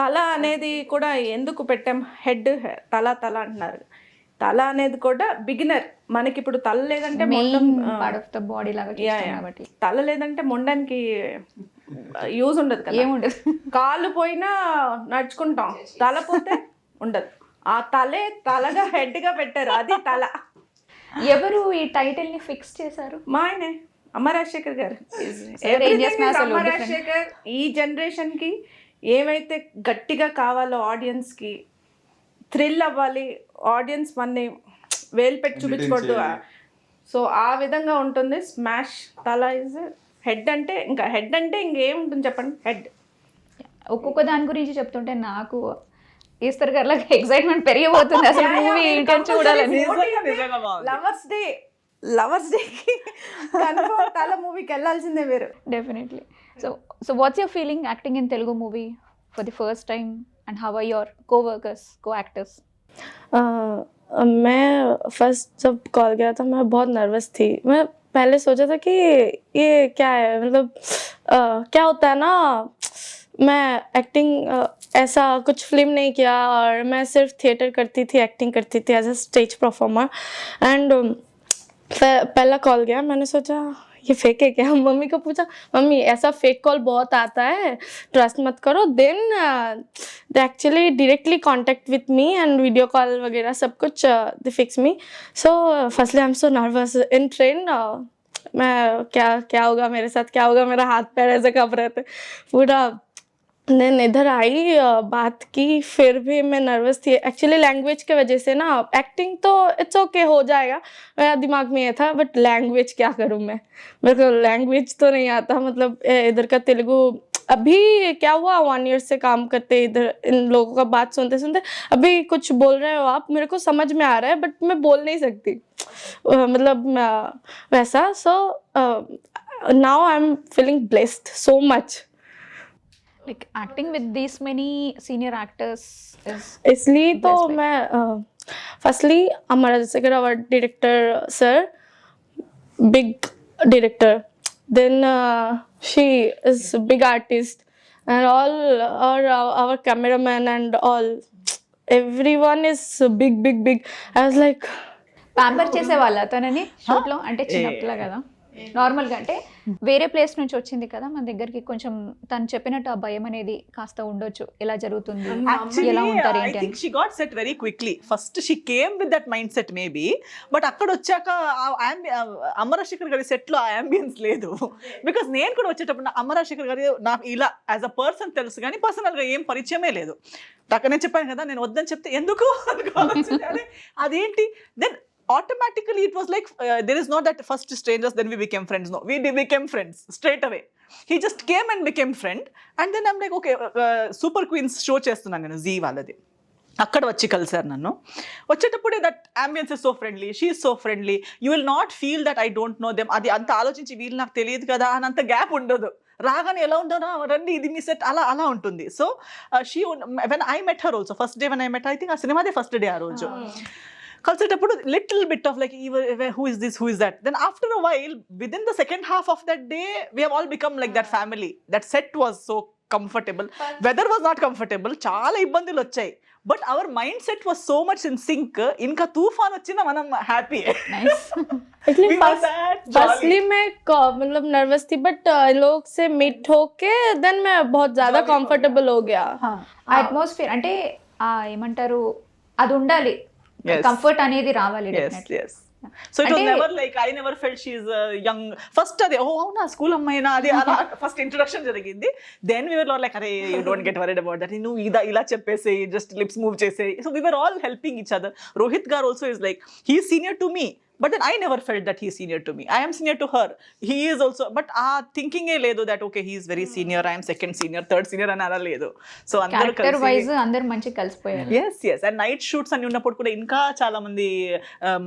తల అనేది కూడా ఎందుకు పెట్టాం? హెడ్ తల తల అంటున్నారు. తల అనేది కూడా బిగినర్. మనకి ఇప్పుడు తల లేదంటే మొండం బాడీ లాగా తల లేదంటే మొండానికి యూజ్ ఉండదు కదా. ఏముండదు. కాలు పోయినా నడుచుకుంటాం. తల పోతే ఉండదు. ఆ తలే తలగా హెడ్గా పెట్టారు. అది తల. ఎవరు ఈ టైటిల్ని ఫిక్స్ చేశారు? మా ఆయనే అమ్మ రాజశేఖర్ గారు? అమ్మ రాజశేఖర్. ఈ జనరేషన్కి ఏమైతే గట్టిగా కావాలో ఆడియన్స్కి థ్రిల్ అవ్వాలి ఆడియన్స్ మనని వేలు పెట్టి చూపించకూడదు. సో ఆ విధంగా ఉంటుంది. స్మాష్ తల ఇస్ హెడ్ అంటే ఇంకా హెడ్ అంటే ఇంకేముంటుంది చెప్పండి? హెడ్. ఒక్కొక్క దాని గురించి చెప్తుంటే నాకు ఈశ్వర్ గారి లాగా ఎక్సైట్మెంట్ పెరిగిపోతుంది. అసలు మూవీ ఏంటని చూడాలని. లవర్స్ డే లవర్స్ డేకి కన్ఫర్మ్ తల మూవీకి వెళ్ళాల్సిందే మీరు definitely So, so what's your feeling acting in Telugu movie for the first time, and how are your co-workers, co-actors? Uh, मैं फ़र्स्ट जब कॉल गया था मैं बहुत नर्वस थी। मैं पहले सोचा था कि ये क्या है? मतलब uh, क्या होता है ना? मैं एक्टिंग uh, ऐसा कुछ फ़िल्म नहीं किया और मैं सिर्फ़ थिएटर करती थी एक्टिंग करती थी as a stage performer and पहला कॉल गया मैंने सोचा ये फेक है क्या? मम्मी को पूछा, मम्मी, ऐसा फेक कॉल बहुत आता है ट्रस्ट मत करो then actually directly contact with me and video call वगैरह सब कुछ they fix me so firstly I am so nervous in train मैं क्या क्या होगा मेरे साथ, क्या होगा मेरा हाथ पैर ऐसे कब रहे थे। पूरा देन इधर आई बात की फिर भी मैं नर्वस थी। एक्चुअली लैंग्वेज की वजह से ना एक्टिंग तो इट्स ओके okay, हो जाएगा। मेरा दिमाग में ये था बट लैंग्वेज क्या करूँ मैं? मेरे को लैंग्वेज तो नहीं आता मतलब इधर का तेलुगु अभी क्या हुआ वन ईयर से काम करते इधर इन लोगों का बात सुनते सुनते अभी कुछ बोल रहे हो आप मेरे को समझ में आ रहा है बट मैं बोल नहीं सकती। अ, मतलब अ, वैसा so now I am feeling blessed so much Like acting with these many senior actors is इसलिए तो Best way. मैं फर्स्टली हमारा जैसे कि our director sir big director then uh, she is big artist and all our our cameraman and all everyone is big big big i was like pamper చేసేవాళ్ళ తనని shoot లో అంటే చిన్నపిల్ల కదా నార్మల్గా అంటే వేరే ప్లేస్ నుంచి వచ్చింది కదా మన దగ్గరికి కొంచెం తను చెప్పినట్టు ఆ భయం అనేది కాస్త ఉండొచ్చు. ఎలా జరుగుతుంది? ఎలా ఉంటారు ఏంటి she got set very quickly first she came with that mindset maybe but అక్కడ వచ్చాక అమరాశేఖర్ గారి సెట్లో ఆ అంబియన్స్ లేదు. బికాస్ నేను కూడా వచ్చేటప్పుడు అమరాశేఖర్ గారి నాకు ఇలా యాజ్ అ పర్సన్ తెలుసు కానీ పర్సనల్గా ఏం పరిచయమే లేదు. నాకు నేను చెప్పాను కదా నేను వద్దని చెప్తే ఎందుకు? అదేంటి? Then automatically it was like uh, there is not that first strangers then we became friends no we became friends straight he just came and became friend and then I'm like okay super queens show చేస్తున్నాను నేను G వాళ్ళది అక్కడ వచ్చి కలిసారు నన్ను వచ్చేటప్పుడే that ambience is so friendly she so friendly you will not feel that I don't know them అది అంత ఆలోచించి వీళ్ళు నాకు తెలియదు కదా అని అంత గ్యాప్ ఉండదు రాగానే ఎలా ఉంటారా రండి ఇది మీ సెట్ అలా అలా ఉంటుంది so she when I met her also first day when I met I think ఆ సినిమాదే ఫస్ట్ డే ఆ రోజు కలిసేటప్పుడు little bit of like who is this who is that then after a while with in the second half of that day we all become like that family that set was so comfortable weather was not comfortable చాలా ఇబ్బందులు వచ్చాయి but our mind set was so much in sync ఇంకా తూఫాన్ వచ్చినా మనం happy nice actually first firstly मैं क- मतलब nervous थी बट लोग से मीट होके देन मैं बहुत ज्यादा कंफर्टेबल हो गया ఆ అట్మాస్ఫియర్ అంటే ఆ ఏమంటారు అది ఉండాలి Yes. కంఫర్ట్ అనేది రావాలి so it was never like I never felt she young first అది ఓ అవునా? స్కూల్ అమ్మాయినా? అది అలా ఫస్ట్ ఇంట్రొడక్షన్ జరిగింది. దెన్ వీఆర్ లైక్ అరే you don't get worried about that నువ్వు ఇలా ఇలా చెప్పేసి జస్ట్ లిప్స్ మూవ్ చేసేయి. So we're all helping each other Rohit గారు also is like he senior to me but then I never felt that he senior to me I'm senior to her he is also but ఆ థింకింగే లేదు that okay he's very senior I'm second senior third senior అని అలా లేదు. So అందరూ wise అందరు మంచిగా కలిసిపోయారు. Yes yes and night shoots అని ఉన్నప్పుడు కూడా ఇంకా చాలా మంది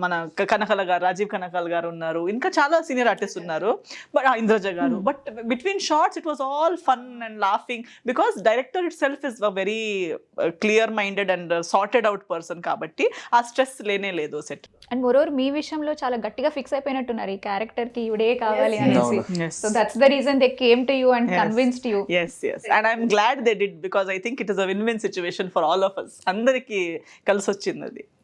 మన కనకాల గారు రాజీవ్ కనకాల్ గారు ఉన్నారు. ఇంకా చాలా సీనియర్ ఆర్టిస్ట్ ఉన్నారు. బట్ ఇంద్రజ గారు. But between shorts it was all fun and laughing because director itself is a very clear minded and sorted out person కాబట్టి ఆ స్ట్రెస్ లేనే లేదు సెట్ అండ్ మోరోవర్ మీ విషయంలో విషయంలో చాలా గట్టిగా ఫిక్స్ అయిపోయినట్టున్నారు. ఈ క్యారెక్టర్కి ఇవిడే కావాలి అనేసి. So that's the reason they came to you and. Convinced you yes yes and I'm glad they did because I think it is a win win situation for all of us అందరికి కలిసి వచ్చింది అది.